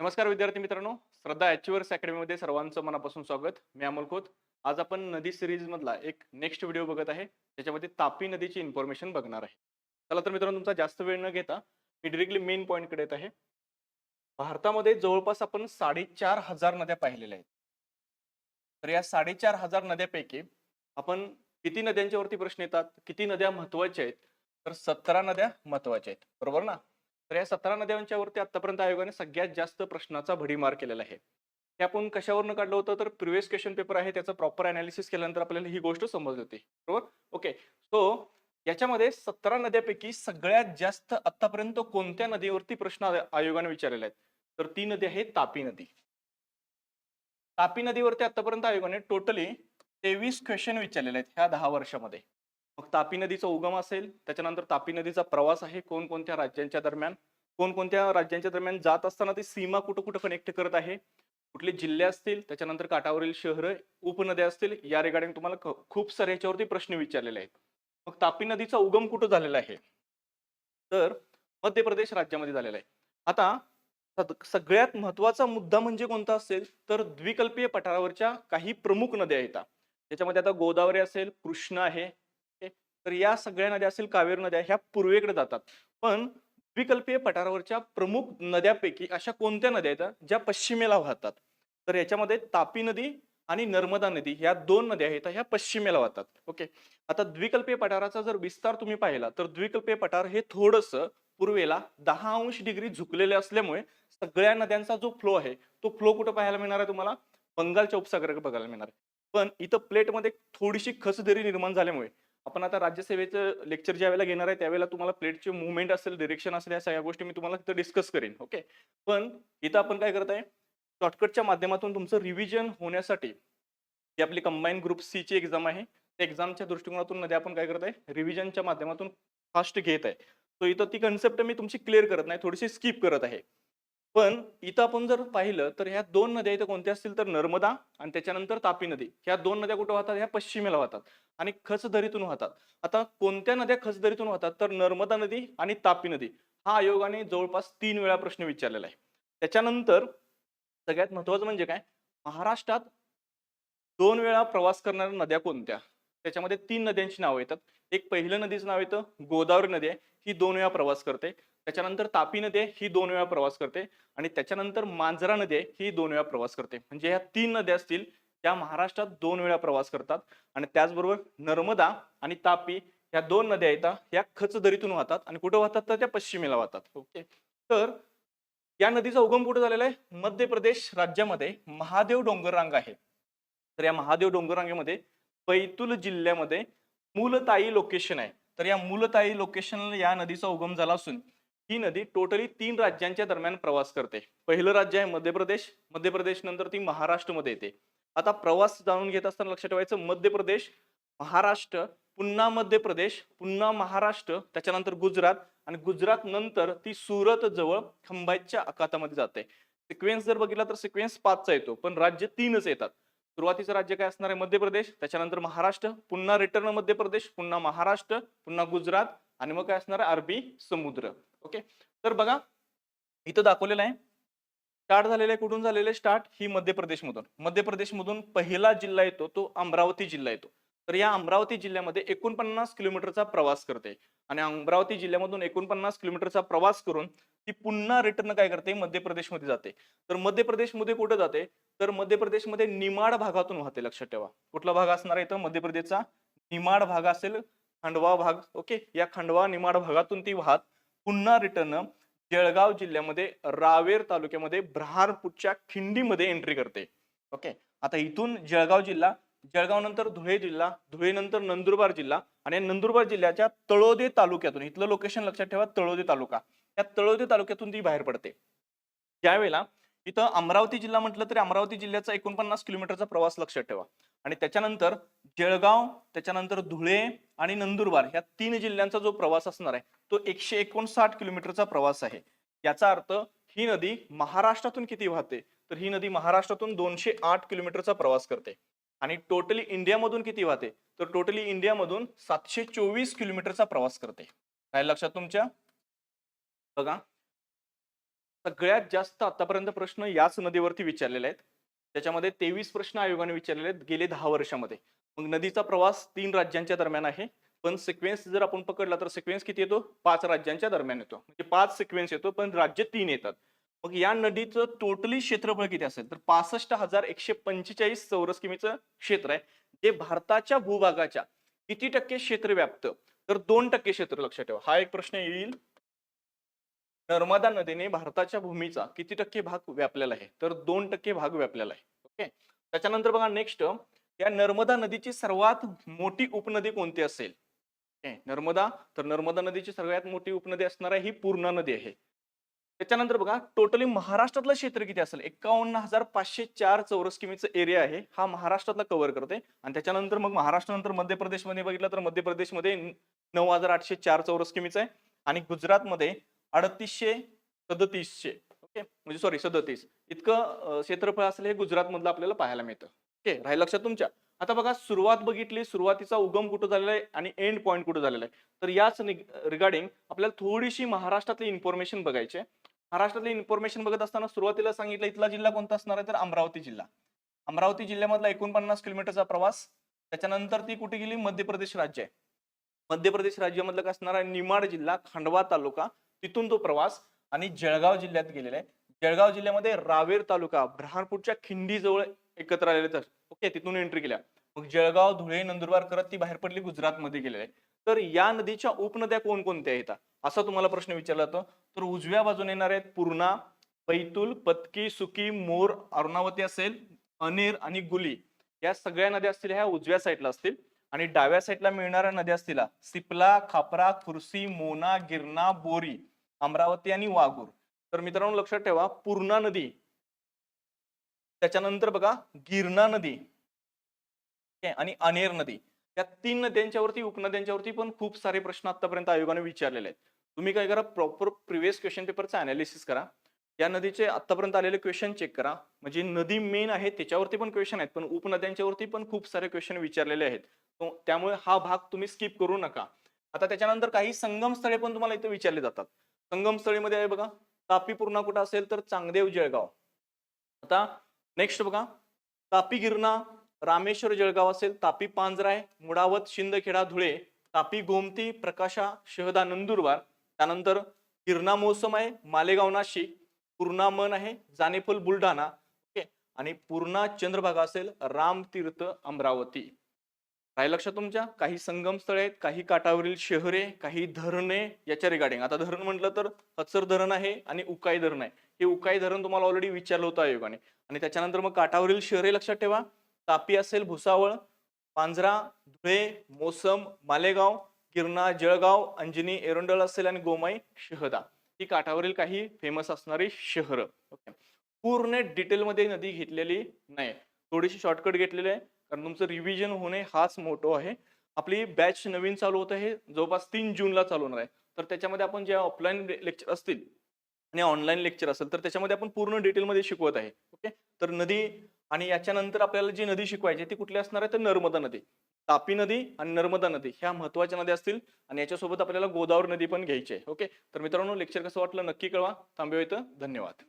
नमस्कार विद्यार्थी मित्रांनो. श्रद्धा अॅचिव्हर्स अकॅडमीमध्ये सर्वांचं मनापासून स्वागत. मी अमोल खोत. आज आपण नदी सिरीजमधला एक नेक्स्ट व्हिडिओ बघत आहे. त्याच्यामध्ये तापी नदीची इन्फॉर्मेशन बघणार आहे. चला तर मित्रांनो तुमचा जास्त वेळ न घेता मी डिरेक्टली मेन पॉईंटकडे येत आहे. भारतामध्ये जवळपास आपण साडेचार हजार नद्या पाहिलेल्या आहेत. तर या साडेचार हजार नद्यापैकी आपण किती नद्यांच्या वरती प्रश्न येतात? किती नद्या महत्त्वाच्या आहेत? तर सतरा नद्या महत्त्वाच्या आहेत. बरोबर ना? तर या सतरा नद्यांच्या वरती आतापर्यंत आयोगाने सगळ्यात जास्त प्रश्नाचा भडीमार केलेला आहे. हे आपण कशावरनं काढलं होतं? तर प्रिव्हियस क्वेश्चन पेपर आहे त्याचं प्रॉपर अनालिसिस केल्यानंतर आपल्याला ही गोष्ट समजली होती बरोबर? ओके. सो याच्यामध्ये सतरा नद्यापैकी सगळ्यात जास्त आतापर्यंत कोणत्या नदीवरती प्रश्न आयोगाने विचारलेले आहेत? तर ती नदी आहे तापी नदी. तापी नदीवरती आतापर्यंत आयोगाने टोटली तेवीस क्वेश्चन विचारलेले आहेत ह्या दहा वर्षामध्ये. मग तापी नदीचा उगम असेल त्याच्यानंतर तापी नदीचा प्रवास आहे कोणकोणत्या राज्यांच्या दरम्यान? कोणकोणत्या राज्यांच्या दरम्यान जात असताना ती सीमा कुठं कुठं कनेक्ट करत आहे? कुठले जिल्हे असतील त्याच्यानंतर काठावरील शहरं उपनद्या असतील या रिगार्डिंग तुम्हाला खूप सारे याच्यावरती प्रश्न विचारलेले आहेत. मग तापी नदीचा उगम कुठं झालेला आहे? तर मध्य प्रदेश राज्यामध्ये झालेला आहे. आता सगळ्यात महत्त्वाचा मुद्दा म्हणजे कोणता असेल? तर द्विकल्पीय पठारावरच्या काही प्रमुख नद्या आहेत. त्याच्यामध्ये आता गोदावरी असेल कृष्णा आहे? तर या सगळ्या नद्या असेल कावेरी नद्या ह्या पूर्वेकडे जातात. पण द्विकल्पीय पठारावरच्या प्रमुख नद्यापैकी अशा कोणत्या नद्या आहेत ज्या पश्चिमेला वाहतात? तर याच्यामध्ये तापी नदी आणि नर्मदा नदी ह्या दोन नद्या आहेत ह्या पश्चिमेला वाहतात. ओके? आता द्विकल्पीय पठाराचा जर विस्तार तुम्ही पाहिला तर द्विकल्पीय पठार हे थोडस पूर्वेला दहा अंश डिग्री झुकलेले असल्यामुळे सगळ्या नद्यांचा जो फ्लो आहे तो फ्लो कुठं पाहायला मिळणार आहे तुम्हाला? बंगालच्या उपसागराकडे बघायला मिळणार आहे. पण इथं प्लेटमध्ये थोडीशी खसदरी निर्माण झाल्यामुळे आपण आता राज्यसेवेचं लेक्चर ज्या वेळेला घेणार आहे त्यावेळेला तुम्हाला प्लेटचे मुवमेंट असेल डिरेक्शन असेल या सगळ्या गोष्टी मी तुम्हाला तिथं डिस्कस करेन ओके पण इथं आपण काय करत आहे शॉर्टकटच्या माध्यमातून तुमचं रिव्हिजन होण्यासाठी ही आपली कंबाईन ग्रुप सी ची एक्झाम आहे त्या एक्झामच्या दृष्टिकोनातून मध्ये आपण काय करत आहे रिव्हिजनच्या माध्यमातून फास्ट घेत आहे. तो इथं ती कन्सेप्ट मी तुमची क्लिअर करत नाही थोडीशी स्किप करत आहे. पण इथं आपण जर पाहिलं तर ह्या दोन नद्या इथं कोणत्या असतील तर नर्मदा आणि त्याच्यानंतर तापी नदी. ह्या दोन नद्या कुठं वाहतात? ह्या पश्चिमेला वाहतात आणि खचदरीतून वाहतात. आता कोणत्या नद्या खचदरीतून वाहतात? तर नर्मदा नदी आणि तापी नदी. हा आयोगाने जवळपास तीन वेळा प्रश्न विचारलेला आहे. त्याच्यानंतर सगळ्यात महत्वाचं म्हणजे काय? महाराष्ट्रात दोन वेळा प्रवास करणाऱ्या नद्या कोणत्या? त्याच्यामध्ये तीन नद्यांची नावं येतात. एक पहिलं नदीचं नाव येतं गोदावरी नदी आहे. ही दोन वेळा प्रवास करते. त्याच्यानंतर तापी नदी ही दोन वेळा प्रवास करते. आणि त्याच्यानंतर मांजरा नदी ही दोन वेळा प्रवास करते. म्हणजे ह्या तीन नद्या असतील त्या महाराष्ट्रात दोन वेळा प्रवास करतात. आणि त्याचबरोबर नर्मदा आणि तापी ह्या दोन नद्या येतात ह्या खचदरीतून वाहतात. आणि कुठं वाहतात? तर त्या पश्चिमेला वाहतात. ओके. तर या नदीचा उगम कुठे झालेला आहे? मध्य प्रदेश राज्यामध्ये महादेव डोंगररांग आहे. तर या महादेव डोंगररांगेमध्ये रांगेमध्ये जिल्ह्यामध्ये मूलताई लोकेशन आहे. तर या मूलताई लोकेशनला या नदीचा उगम झाला असून ही नदी टोटली तीन राज्यांच्या दरम्यान प्रवास करते. पहिलं राज्य आहे मध्य प्रदेश. मध्य प्रदेश नंतर ती महाराष्ट्रमध्ये येते. आता प्रवास जाणून घेत असताना लक्षात ठेवायचं मध्य प्रदेश महाराष्ट्र पुन्हा मध्य प्रदेश पुन्हा महाराष्ट्र त्याच्यानंतर गुजरात आणि गुजरात नंतर ती सुरत जवळ खंबाईच्या अखातामध्ये जाते. सिक्वेन्स जर बघितला तर सिक्वेन्स पाचचा येतो पण राज्य तीनच येतात. सुरुवातीचं राज्य काय असणार आहे? मध्य प्रदेश त्याच्यानंतर महाराष्ट्र पुन्हा रिटर्न मध्य प्रदेश पुन्हा महाराष्ट्र पुन्हा गुजरात आणि मग काय असणार आहे? अरबी समुद्र. ओके? तर बघा इथं दाखवलेलं आहे. स्टार्ट झालेलं आहे कुठून झालेलं आहे? स्टार्ट ही मध्य प्रदेशमधून. मध्य प्रदेशमधून पहिला जिल्हा येतो तो अमरावती जिल्हा येतो. तर या अमरावती जिल्ह्यामध्ये एकोणपन्नास किलोमीटरचा प्रवास करते. आणि अमरावती जिल्ह्यामधून एकोणपन्नास किलोमीटरचा प्रवास करून ती पुन्हा रिटर्न काय करते? मध्य प्रदेशमध्ये जाते. तर मध्य प्रदेशमध्ये कुठे जाते? तर मध्य प्रदेशमध्ये निमाड भागातून वाहते लक्षात ठेवा. कुठला भाग असणार आहे तर मध्य प्रदेशचा निमाड भाग असेल खंडवा भाग. ओके? या खंडवा निमाड भागातून ती वाहत पुन्हा रिटर्न जळगाव जिल्ह्यामध्ये रावेर तालुक्यामध्ये ब्रहारपूरच्या खिंडीमध्ये एंट्री करते. ओके आता इथून जळगाव जिल्हा जळगाव नंतर धुळे जिल्हा धुळे नंतर नंदुरबार जिल्हा आणि नंदुरबार जिल्ह्याच्या तळोदे तालुक्यातून इथलं लोकेशन लक्षात ठेवा तळोदे तालुका. या तळोदे तालुक्यातून ती बाहेर पडते. त्यावेळेला इथं अमरावती जिल्हा म्हटलं तरी अमरावती जिल्ह्याचा एकोणपन्नास किलोमीटरचा प्रवास लक्षात ठेवा. आणि त्याच्यानंतर जळगाव त्याच्यानंतर धुळे आणि नंदुरबार ह्या तीन जिल्ह्यांचा जो प्रवास असणार आहे तो एकशे एकोणसाठ किलोमीटरचा प्रवास आहे. याचा अर्थ ही नदी महाराष्ट्रातून किती वाहते? तर ही नदी महाराष्ट्रातून दोनशे आठ किलोमीटरचा प्रवास करते. आणि टोटली इंडियामधून किती वाहते? तर टोटली इंडियामधून सातशे चोवीस किलोमीटरचा प्रवास करते. काय लक्षात तुमच्या? बघा. सगळ्यात जास्त आतापर्यंत प्रश्न याच नदीवरती विचारलेले आहेत. त्याच्यामध्ये तेवीस प्रश्न आयोगाने विचारलेले आहेत गेले दहा वर्षामध्ये. मग नदीचा प्रवास तीन राज्यांच्या दरम्यान आहे. पण सिक्वेन्स जर आपण पकडला तर सिक्वेन्स किती येतो? पाच राज्यांच्या दरम्यान येतो. म्हणजे पाच सिक्वेन्स येतो पण राज्य तीन येतात. मग या नदीचं टोटली क्षेत्रफळ किती असेल? तर पासष्ट हजार एकशे पंचेचाळीस चौरस किमीचं क्षेत्र आहे. जे भारताच्या भूभागाच्या किती टक्के क्षेत्र व्याप्त? तर दोन टक्के क्षेत्र लक्षात ठेवा. हा एक प्रश्न येईल. नर्मदा नदीने भारताच्या भूमीचा किती टक्के भाग व्यापलेला आहे? तर दोन टक्के भाग व्यापलेला आहे. ओके? त्याच्यानंतर बघा नेक्स्ट या नर्मदा नदीची सर्वात मोठी उपनदी कोणती असेल? नर्मदा. तर नर्मदा नदीची सगळ्यात मोठी उपनदी असणार आहे ही पूर्णा नदी आहे. त्याच्यानंतर बघा टोटली महाराष्ट्रातलं क्षेत्र किती असेल? एकावन्न हजार पाचशे चार चौरस किमीचं एरिया आहे. हा महाराष्ट्रातला कव्हर करते. आणि त्याच्यानंतर मग महाराष्ट्रानंतर मध्य प्रदेशमध्ये बघितलं तर मध्य प्रदेशमध्ये नऊ हजार आठशे चार चौरस किमीचं आहे. आणि गुजरातमध्ये अडतीसशे सदतीसशे. ओके? म्हणजे सॉरी सदतीस. इतकं क्षेत्रफळ असलं हे गुजरातमधलं आपल्याला पाहायला मिळतं. ओके राहील लक्षात तुमच्या. आता बघा सुरुवात बघितली सुरुवातीचा उगम कुठं झालेला आहे आणि एंड पॉईंट कुठं झालेला आहे. तर याच रिगार्डिंग आपल्याला थोडीशी महाराष्ट्रातली इन्फॉर्मेशन बघायची महाराष्ट्रातली इन्फॉर्मेशन बघत असताना सुरुवातीला सांगितलं इथला जिल्हा कोणता असणार आहे? तर अमरावती जिल्हा. अमरावती जिल्ह्यामधला एकोणपन्नास किलोमीटरचा प्रवास त्याच्यानंतर ती कुठे गेली? मध्य प्रदेश राज्य आहे. मध्य प्रदेश राज्यामधलं काय असणार आहे? निमाड जिल्हा खांडवा तालुका तिथून तो प्रवास आणि जळगाव जिल्ह्यात गेलेला आहे. जळगाव जिल्ह्यामध्ये रावेर तालुका ब्रहारपूरच्या खिंडीजवळ एकत्र आलेले तर. ओके तिथून एंट्री केल्या. मग जळगाव धुळे नंदुरबार करत ती बाहेर पडली गुजरातमध्ये गेलेली. आहे तर या नदीच्या उपनद्या कोणकोणत्या येतात असा तुम्हाला प्रश्न विचारला जातो. तर उजव्या बाजूने येणार आहेत पूर्णा पैतुल पतकी सुकी मोर अरुणावती असेल अनेर आणि गुली. या सगळ्या नद्या असतील ह्या उजव्या साईडला असतील. आणि डाव्या साईडला मिळणाऱ्या नद्या असतील सिपला खापरा खुर्सी मोना गिरणा बोरी अमरावती आणि वाघूर तर मित्रांनो लक्षात ठेवा पूर्णा नदी त्याच्यानंतर बघा गिरणा नदी. आणि अनेर नदी. या तीन नद्यांच्यावरती उपनद्यांच्यावरती पण खूप सारे प्रश्न आतापर्यंत आयोगाने विचारलेले आहेत. तुम्ही काय करा प्रॉपर प्रिव्हियस क्वेश्चन पेपरचं अनालिसिस करा. या नदीचे आतापर्यंत आलेले क्वेश्चन चेक करा. म्हणजे नदी मेन आहे त्याच्यावरती पण क्वेश्चन आहेत पण उपनद्यांच्यावरती पण खूप सारे क्वेश्चन विचारलेले आहेत. त्यामुळे हा भाग तुम्ही स्किप करू नका. आता त्याच्यानंतर काही संगम स्थळे पण तुम्हाला इथे विचारले जातात. संगम स्थळीमध्ये आहे बघा तापी पूर्णा कुठं असेल तर चांगदेव जळगाव. आता नेक्स्ट बघा. तापी गिरणा रामेश्वर जळगाव असेल तापी पांजराय मुडावत शिंदखेडा धुळे तापी गोमती प्रकाशा शहदा नंदुरबार. त्यानंतर गिरणा मोसम आहे मालेगाव नाशिक. पूर्णा मन आहे जानेफल बुलढाणा. ओके. आणि पूर्णा चंद्रभागा असेल रामतीर्थ अमरावती. काय लक्षात तुमच्या? काही संगम स्थळे आहेत काही काठावरील शहरे काही धरणे याच्या रिगार्डिंग आता धरण म्हटलं तर हचर धरण आहे आणि उकाई धरण आहे. हे उकाई धरण तुम्हाला ऑलरेडी विचारलं होतं आयोगाने. आणि त्याच्यानंतर मग काठावरील शहरे लक्षात ठेवा. तापी असेल भुसावळ पांजरा धुळे मोसम मालेगाव गिरणा जळगाव अंजनी एरंडल असेल आणि गोमाई शहदा. ही काठावरील काही फेमस असणारी शहरं. ओके पूर्ण डिटेलमध्ये नदी घेतलेली नाही. थोडीशी शॉर्टकट घेतलेली आहे. कारण तुमचं रिव्हिजन होणे हाच मोठो आहे. आपली बॅच नवीन चालू होत आहे जवळपास तीन जूनला चालू होणार आहे. तर त्याच्यामध्ये आपण जे ऑफलाईन लेक्चर असतील आणि ऑनलाईन लेक्चर असेल तर त्याच्यामध्ये आपण पूर्ण डिटेलमध्ये शिकवत आहे. ओके तर नदी आणि याच्यानंतर आपल्याला जी नदी शिकवायची आहे ती कुठली असणार आहे? तर नर्मदा नदी. तापी नदी आणि नर्मदा नदी ह्या महत्त्वाच्या नद्या असतील आणि याच्यासोबत आपल्याला गोदावरी नदी पण घ्यायची आहे. ओके तर मित्रांनो लेक्चर कसं वाटलं नक्की कळवा. थांबूया इथं. धन्यवाद.